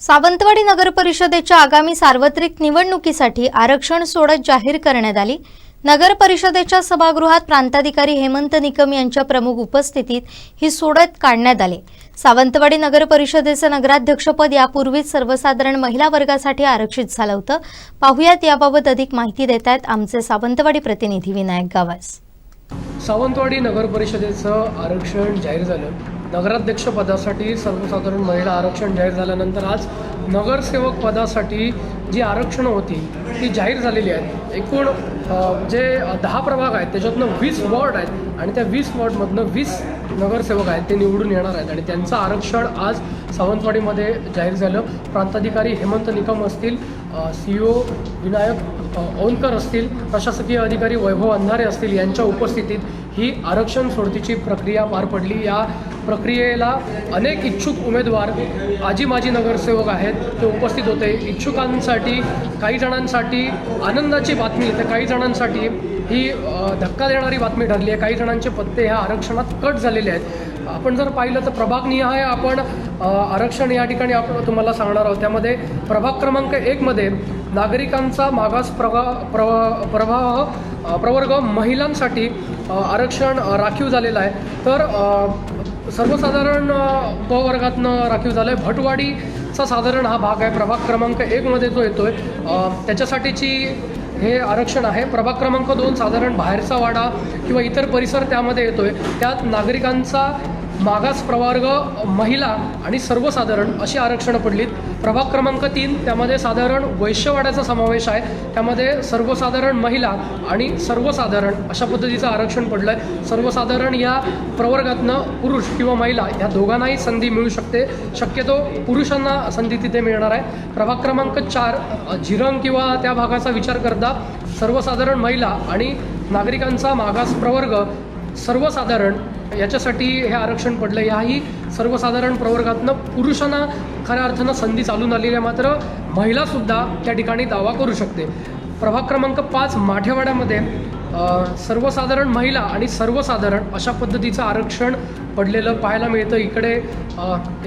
सावंतवाडी नगर परिषदेच्या आगामी सार्वत्रिक निवडणुकीसाठी आरक्षण सोडत जाहीर करण्यात आली. नगर परिषदेच्या सभागृहात प्रांताधिकारी हेमंत निकम यांच्या प्रमुख उपस्थितीत ही सोडत काढण्यात आले. सावंतवाडी नगर परिषदेचं नगराध्यक्षपद यापूर्वीच सर्वसाधारण महिला वर्गासाठी आरक्षित झालं होतं. पाहुयात याबाबत अधिक माहिती देत आहेत आमचे सावंतवाडी प्रतिनिधी विनायक गावास. सावंतवाडी नगर परिषदेचं आरक्षण जाहीर झालं. नगराध्यक्ष पदासाठी सर्वसाधारण महिला आरक्षण जाहीर झाल्यानंतर आज नगरसेवक पदासाठी जी आरक्षणं होती ती जाहीर झालेली आहेत. एकूण जे दहा प्रभाग आहेत त्याच्यातनं वीस वॉर्ड आहेत. आणि त्या वीस वॉर्डमधनं वीस नगरसेवक आहेत ते निवडून येणार आहेत. आणि त्यांचं आरक्षण आज सावंतवाडीमध्ये जाहीर झालं. प्रांताधिकारी हेमंत निकम असतील सी ओ विनायक ओनकर असतील प्रशासकीय अधिकारी वैभव अंधारे असतील यांच्या उपस्थितीत ही आरक्षण सोडतीची प्रक्रिया पार पडली. या प्रक्रियेला अनेक इच्छुक उमेदवार आजी माजी नगरसेवक आहेत ते उपस्थित होते. इच्छुकांसाठी काही जणांसाठी आनंदाची बातमी तर काही जणांसाठी ही धक्का देणारी बातमी ठरली आहे. काही जणांचे पत्ते ह्या आरक्षणात कट झालेले आहेत. आपण जर पाहिलं तर प्रभागनिहाय आपण आरक्षण या ठिकाणी आपण तुम्हाला सांगणार आहोत. त्यामध्ये प्रभाग क्रमांक एकमध्ये नागरिकांचा मागास प्रवा प्रवा प्रवाह प्रवर्ग महिलांसाठी आरक्षण राखीव झालेलं आहे. तर सर्वसाधारण अ, प वर्गातनं राखीव झालं आहे भटवाडीचा साधारण हा भाग आहे. प्रभाग क्रमांक एकमध्ये जो येतो आहे त्याच्यासाठीची हे आरक्षण आहे. प्रभाग क्रमांक दोन साधारण बाहेरचा वाडा किंवा इतर परिसर त्यामध्ये येतोय. त्यात नागरिकांचा मागास प्रवर्ग महिला आणि सर्वसाधारण अशी आरक्षणं पडलीत. प्रभाग क्रमांक तीन त्यामध्ये साधारण वैश्यवाड्याचा समावेश आहे. त्यामध्ये सर्वसाधारण महिला आणि सर्वसाधारण अशा पद्धतीचं आरक्षण पडलं आहे सर्वसाधारण या प्रवर्गातनं पुरुष किंवा महिला या दोघांनाही संधी मिळू शकते. शक्यतो पुरुषांना संधी तिथे मिळणार आहे. प्रभाग क्रमांक चार झिरंग किंवा त्या भागाचा विचार करता सर्वसाधारण महिला आणि नागरिकांचा मागास प्रवर्ग सर्वसाधारण याच्यासाठी हे आरक्षण पडलं याही सर्वसाधारण प्रवर्गातनं पुरुषांना खऱ्या अर्थानं संधी चालून आलेली आहे. मात्र महिलासुद्धा त्या ठिकाणी दावा करू शकते. प्रभाग क्रमांक पाच माठेवाड्यामध्ये सर्वसाधारण महिला आणि सर्वसाधारण अशा पद्धतीचं आरक्षण पडलेलं पाहायला मिळतं. इकडे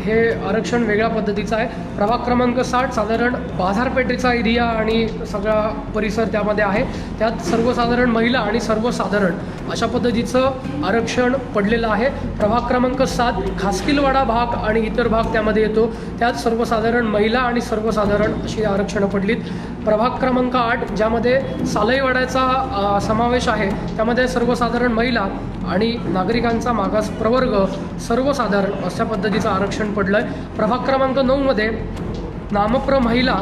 हे आरक्षण वेगळ्या पद्धतीचं आहे. प्रभाग क्रमांक साठ साधारण बाजारपेठेचा एरिया आणि सगळा परिसर त्यामध्ये आहे. त्यात सर्वसाधारण महिला आणि सर्वसाधारण अशा पद्धतीचं आरक्षण पडलेलं आहे. प्रभाग क्रमांक सात खासकीलवाडा भाग आणि इतर भाग त्यामध्ये येतो. त्यात सर्वसाधारण महिला आणि सर्वसाधारण अशी आरक्षणं पडलीत. प्रभाग क्रमांक आठ ज्यामध्ये सालईवाड्याचा समावेश आहे त्यामध्ये सर्वसाधारण महिला आणि नागरिकांचा मागास प्रवर्ग सर्वसाधारण अशा पद्धतीचं आरक्षण पडलं आहे प्रभाग क्रमांक नऊमध्ये नामप्र महिला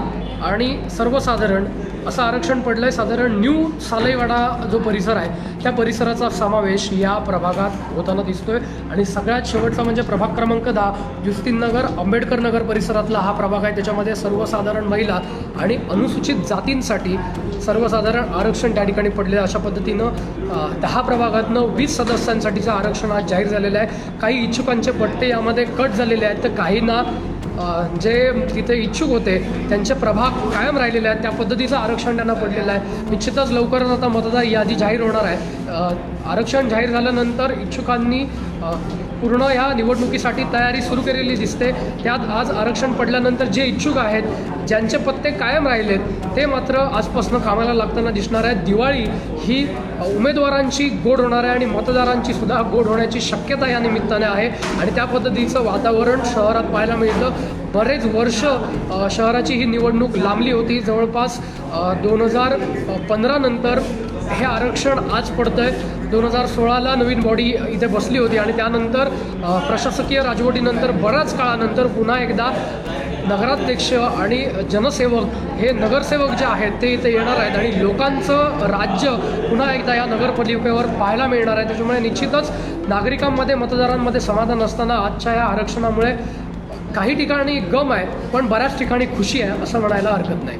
आणि सर्वसाधारण असं आरक्षण पडलं आहे साधारण न्यू सालईवाडा जो परिसर आहे त्या परिसराचा समावेश या प्रभागात होताना दिसतोय. आणि सगळ्यात शेवटचा म्हणजे प्रभाग क्रमांक दहा जुस्तीन नगर आंबेडकर नगर परिसरातला हा प्रभाग आहे. त्याच्यामध्ये सर्वसाधारण महिला आणि अनुसूचित जातींसाठी सर्वसाधारण आरक्षण त्या ठिकाणी पडले अशा पद्धतीनं दहा प्रभागातनं वीस सदस्यांसाठीचं आरक्षण आज जाहीर झालेलं आहे. काही इच्छुकांचे पट्टे यामध्ये कट झालेले आहेत. तर काहींना जे तिथे इच्छुक होते त्यांचे प्रभाग कायम राहिलेले आहेत त्या पद्धतीचं आरक्षण त्यांना पडलेलं आहे. निश्चितच लवकरच आता मतदार यादी जाहीर होणार आहे. आरक्षण जाहीर झाल्यानंतर इच्छुकांनी पूर्ण ह्या निवडणुकीसाठी तयारी सुरू केलेली दिसते. त्यात आज आरक्षण पडल्यानंतर जे इच्छुक आहेत ज्यांचे पत्ते कायम राहिलेत ते मात्र आजपासून कामाला लागताना दिसणार आहेत. दिवाळी ही उमेदवारांची गोड होणार आहे आणि मतदारांची सुद्धा गोड होण्याची शक्यता या निमित्ताने आहे. आणि त्या पद्धतीचं वातावरण शहरात पाहायला मिळतं. बरेच वर्ष शहराची ही निवडणूक लांबली होती. जवळपास दोन हजार पंधरा नंतर हे आरक्षण आज पडतं आहे दोन हजार सोळाला नवीन बॉडी इथे बसली होती आणि त्यानंतर प्रशासकीय राजवटीनंतर बऱ्याच काळानंतर पुन्हा एकदा नगराध्यक्ष आणि जनसेवक हे नगरसेवक जे आहेत ते इथे येणार आहेत आणि लोकांचं राज्य पुन्हा एकदा या नगरपालिकेवर पाहायला मिळणार आहे. त्याच्यामुळे निश्चितच नागरिकांमध्ये मतदारांमध्ये समाधान असताना आजच्या या आरक्षणामुळे काही ठिकाणी गम आहे पण बऱ्याच ठिकाणी खुशी आहे असं म्हणायला हरकत नाही.